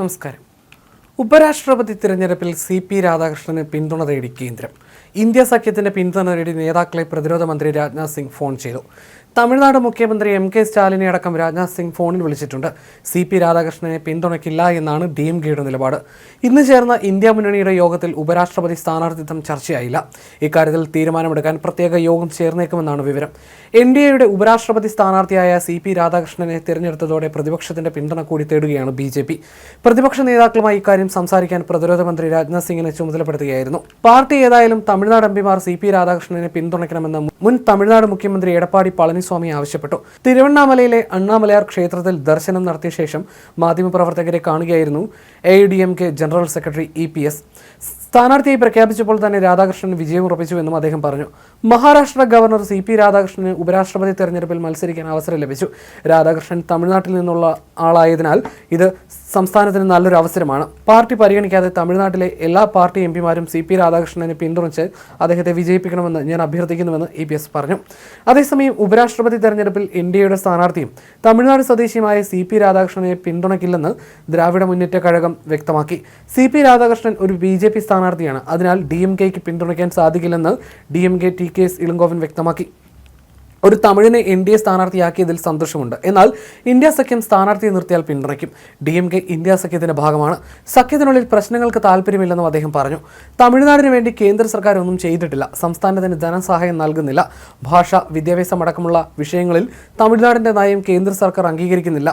നമസ്കാരം. ഉപരാഷ്ട്രപതി തിരഞ്ഞെടുപ്പിൽ സി പി രാധാകൃഷ്ണന് പിന്തുണ തേടി കേന്ദ്രം. ഇന്ത്യ സഖ്യത്തിന്റെ പിന്തുണ തേടി നേതാക്കളെ പ്രതിരോധ മന്ത്രി രാജ്നാഥ് സിംഗ് ഫോൺ ചെയ്തു. തമിഴ്നാട് മുഖ്യമന്ത്രി എം കെ സ്റ്റാലിനെ അടക്കം രാജ്നാഥ് സിംഗ് ഫോണിൽ വിളിച്ചിട്ടുണ്ട്. സി പി രാധാകൃഷ്ണനെ പിന്തുണയ്ക്കില്ല എന്നാണ് ഡി എം കെയുടെ നിലപാട്. ഇന്ന് ചേർന്ന ഇന്ത്യ മുന്നണിയുടെ യോഗത്തിൽ ഉപരാഷ്ട്രപതി സ്ഥാനാർത്ഥിത്വം ചർച്ചയായില്ല. ഇക്കാര്യത്തിൽ തീരുമാനമെടുക്കാൻ പ്രത്യേക യോഗം ചേർന്നേക്കുമെന്നാണ് വിവരം. എൻ ഡി എയുടെ ഉപരാഷ്ട്രപതി സ്ഥാനാർത്ഥിയായ സി പി രാധാകൃഷ്ണനെ തിരഞ്ഞെടുത്തതോടെ പ്രതിപക്ഷത്തിന്റെ പിന്തുണ കൂടി തേടുകയാണ് ബി ജെ പി. പ്രതിപക്ഷ നേതാക്കളുമായി ഇക്കാര്യം സംസാരിക്കാൻ പ്രതിരോധ മന്ത്രി രാജ്നാഥ് സിംഗിനെ ചുമതലപ്പെടുത്തുകയായിരുന്നു. പാർട്ടി ഏതായാലും തമിഴ്നാട് എംപിമാർ സി പി രാധാകൃഷ്ണനെ പിന്തുണയ്ക്കണമെന്ന് മുൻ തമിഴ്നാട് മുഖ്യമന്ത്രി എടപ്പാടി പളനിസ്വാമി ആവശ്യപ്പെട്ടു. തിരുവണ്ണാമലയിലെ അണ്ണാമലയാർ ക്ഷേത്രത്തിൽ ദർശനം നടത്തിയ ശേഷം മാധ്യമപ്രവർത്തകരെ കാണുകയായിരുന്നു A D M K general secretary E P S. സ്ഥാനാർത്ഥിയായി പ്രഖ്യാപിച്ചപ്പോൾ തന്നെ രാധാകൃഷ്ണൻ വിജയം ഉറപ്പിച്ചുവെന്നും അദ്ദേഹം പറഞ്ഞു. മഹാരാഷ്ട്ര ഗവർണർ സി പി രാധാകൃഷ്ണന് ഉപരാഷ്ട്രപതി തെരഞ്ഞെടുപ്പിൽ മത്സരിക്കാൻ അവസരം ലഭിച്ചു. രാധാകൃഷ്ണൻ തമിഴ്നാട്ടിൽ നിന്നുള്ള ആളായതിനാൽ ഇത് സംസ്ഥാനത്തിന് നല്ലൊരു അവസരമാണ്. പാർട്ടി പരിഗണിക്കാതെ തമിഴ്നാട്ടിലെ എല്ലാ പാർട്ടി എം പിമാരും സി പി രാധാകൃഷ്ണനെ പിന്തുണച്ച് അദ്ദേഹത്തെ വിജയിപ്പിക്കണമെന്ന് ഞാൻ അഭ്യർത്ഥിക്കുന്നുവെന്ന് ഇ പി എസ് പറഞ്ഞു. അതേസമയം ഉപരാഷ്ട്രപതി തെരഞ്ഞെടുപ്പിൽ ഇന്ത്യയുടെ സ്ഥാനാർത്ഥിയും തമിഴ്നാട് സ്വദേശിയുമായ സി പി രാധാകൃഷ്ണനെ പിന്തുണയ്ക്കില്ലെന്ന് ദ്രാവിഡ മുന്നേറ്റ കഴകം വ്യക്തമാക്കി. സി പി രാധാകൃഷ്ണൻ ഒരു ബി ജെ പി സ്ഥാനാർത്ഥിയാണ്. അതിനാൽ ഡി എം കെക്ക് പിന്തുണയ്ക്കാൻ സാധിക്കില്ലെന്ന് D M K T K S Elangovan വ്യക്തമാക്കി. ഒരു തമിഴിനെ എൻ ഡി എ സ്ഥാനാർത്ഥിയാക്കിയതിൽ സന്തോഷമുണ്ട്. എന്നാൽ ഇന്ത്യ സഖ്യം സ്ഥാനാർത്ഥിയെ നിർത്തിയാൽ പിന്തുണയ്ക്കും. ഡി എം കെ ഇന്ത്യ സഖ്യത്തിന്റെ ഭാഗമാണ്. സഖ്യത്തിനുള്ളിൽ പ്രശ്നങ്ങൾക്ക് താല്പര്യമില്ലെന്നും അദ്ദേഹം പറഞ്ഞു. തമിഴ്നാടിന് വേണ്ടി കേന്ദ്ര സർക്കാർ ഒന്നും ചെയ്തിട്ടില്ല. സംസ്ഥാനത്തിന് ധനസഹായം നൽകുന്നില്ല. ഭാഷ വിദ്യാഭ്യാസം അടക്കമുള്ള വിഷയങ്ങളിൽ തമിഴ്നാടിന്റെ നയം കേന്ദ്ര സർക്കാർ അംഗീകരിക്കുന്നില്ല.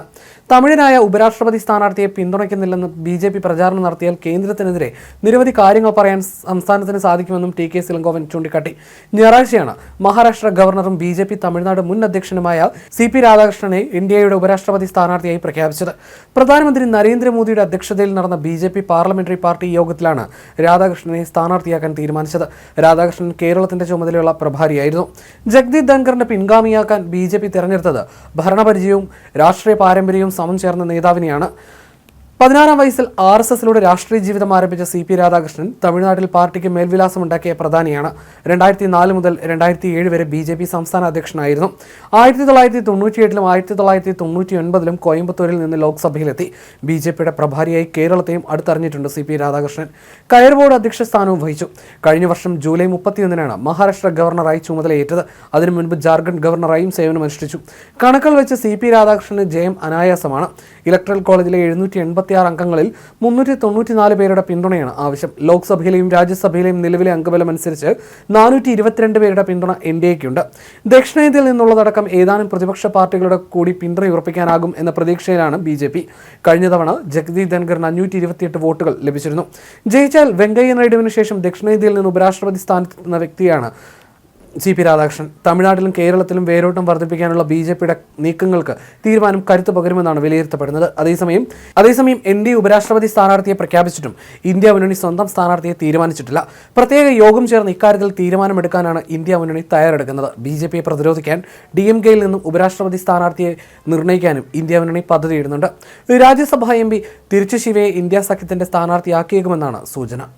തമിഴിനായ ഉപരാഷ്ട്രപതി സ്ഥാനാർത്ഥിയെ പിന്തുണയ്ക്കുന്നില്ലെന്ന് ബി ജെ പി പ്രചാരണം നടത്തിയാൽ കേന്ദ്രത്തിനെതിരെ നിരവധി കാര്യങ്ങൾ പറയാൻ സംസ്ഥാനത്തിന് സാധിക്കുമെന്നും ടി കെ സിലങ്കോവൻ ചൂണ്ടിക്കാട്ടി. ഞായറാഴ്ചയാണ് മഹാരാഷ്ട്ര ഗവർണറും ബി ജെ പി തമിഴ്നാട് മുൻ അധ്യക്ഷനുമായ സി പി രാധാകൃഷ്ണനെ ഇന്ത്യയുടെ ഉപരാഷ്ട്രപതി സ്ഥാനാർത്ഥിയായി പ്രഖ്യാപിച്ചത്. പ്രധാനമന്ത്രി നരേന്ദ്രമോദിയുടെ അധ്യക്ഷതയിൽ നടന്ന B J P parliamentary party യോഗത്തിലാണ് രാധാകൃഷ്ണനെ സ്ഥാനാർത്ഥിയാക്കാൻ തീരുമാനിച്ചത്. രാധാകൃഷ്ണൻ കേരളത്തിന്റെ ചുമതലയുള്ള പ്രഭാരിയായിരുന്നു. ജഗ്ദീപ് ധൻഖറിന്റെ പിൻഗാമിയാക്കാൻ ബി ജെ പി തെരഞ്ഞെടുത്തത് ഭരണപരിചയവും രാഷ്ട്രീയ പാരമ്പര്യവും സമം ചേർന്ന നേതാവിനെയാണ്. പതിനാറാം വയസ്സിൽ ആർ എസ് എസിലൂടെ രാഷ്ട്രീയ ജീവിതം ആരംഭിച്ച സി പി രാധാകൃഷ്ണൻ തമിഴ്നാട്ടിൽ പാർട്ടിക്ക് മേൽവിലാസമുണ്ടാക്കിയ പ്രധാനിയാണ്. രണ്ടായിരത്തി നാല് മുതൽ രണ്ടായിരത്തി ഏഴ് വരെ ബി ജെ പി സംസ്ഥാന അധ്യക്ഷനായിരുന്നു. ആയിരത്തി തൊള്ളായിരത്തി തൊണ്ണൂറ്റിയെട്ടിലും ആയിരത്തി തൊള്ളായിരത്തി തൊണ്ണൂറ്റി ഒൻപതിലും കോയമ്പത്തൂരിൽ നിന്ന് ലോക്സഭയിലെത്തി. ബി ജെ പിയുടെ പ്രഭാരിയായി കേരളത്തെയും അടുത്തറിഞ്ഞിട്ടുണ്ട് C P Radhakrishnan. Coir board അധ്യക്ഷ സ്ഥാനവും വഹിച്ചു. കഴിഞ്ഞ വർഷം ജൂലൈ മുപ്പത്തിയൊന്നിനാണ് മഹാരാഷ്ട്ര ഗവർണറായി ചുമതലയേറ്റത്. അതിനു മുൻപ് ജാർഖണ്ഡ് ഗവർണറായും സേവനമനുഷ്ഠിച്ചു. കണക്കുകൾ വെച്ച് സി പി രാധാകൃഷ്ണന് ജയം അനായാസമാണ്. ഇലക്ട്രൽ കോളേജിലെ എഴുന്നൂറ്റി എൺപത്തിയാറ് അംഗങ്ങളിൽ മുന്നൂറ്റി തൊണ്ണൂറ്റിനാല് പേരുടെ പിന്തുണയാണ് ആവശ്യം. ലോക്സഭയിലെയും രാജ്യസഭയിലെയും നിലവിലെ അംഗബലം അനുസരിച്ച് നാനൂറ്റി ഇരുപത്തിരണ്ട് പേരുടെ പിന്തുണ എൻ ഡി എക്കുണ്ട് ദക്ഷിണേന്ത്യയിൽ നിന്നുള്ളതടക്കം ഏതാനും പ്രതിപക്ഷ പാർട്ടികളുടെ കൂടി പിന്തുണ ഉറപ്പിക്കാനാകും എന്ന പ്രതീക്ഷയിലാണ് ബി ജെ പി. കഴിഞ്ഞ തവണ ജഗദീപ് ധൻഖറിന് അഞ്ഞൂറ്റി ഇരുപത്തിയെട്ട് വോട്ടുകൾ ലഭിച്ചിരുന്നു. ജയിച്ചാൽ വെങ്കയ്യ നായിഡുവിന് ശേഷം ദക്ഷിണേന്ത്യയിൽ നിന്ന് ഉപരാഷ്ട്രപതി സ്ഥാനത്തെത്തുന്ന വ്യക്തിയാണ് സി പി രാധാകൃഷ്ണൻ. തമിഴ്നാട്ടിലും കേരളത്തിലും വേരോട്ടം വർദ്ധിപ്പിക്കാനുള്ള ബി ജെ പിയുടെ നീക്കങ്ങൾക്ക് തീരുമാനം കരുത്ത് പകരുമെന്നാണ് വിലയിരുത്തപ്പെടുന്നത്. അതേസമയം അതേസമയം എൻ ഡി ഉപരാഷ്ട്രപതി സ്ഥാനാർത്ഥിയെ പ്രഖ്യാപിച്ചിട്ടും ഇന്ത്യ മുന്നണി സ്വന്തം സ്ഥാനാർത്ഥിയെ തീരുമാനിച്ചിട്ടില്ല. പ്രത്യേക യോഗം ചേർന്ന് ഇക്കാര്യത്തിൽ തീരുമാനമെടുക്കാനാണ് ഇന്ത്യ മുന്നണി തയ്യാറെടുക്കുന്നത്. ബി ജെ പിയെ പ്രതിരോധിക്കാൻ ഡി എം കെയിൽ നിന്നും ഉപരാഷ്ട്രപതി സ്ഥാനാർത്ഥിയെ നിർണയിക്കാനും ഇന്ത്യ മുന്നണി പദ്ധതിയിടുന്നുണ്ട്. രാജ്യസഭാ എം പി തിരിച്ചു ശിവയെ ഇന്ത്യ സഖ്യത്തിന്റെ സ്ഥാനാർത്ഥിയാക്കിയേക്കുമെന്നാണ് സൂചന.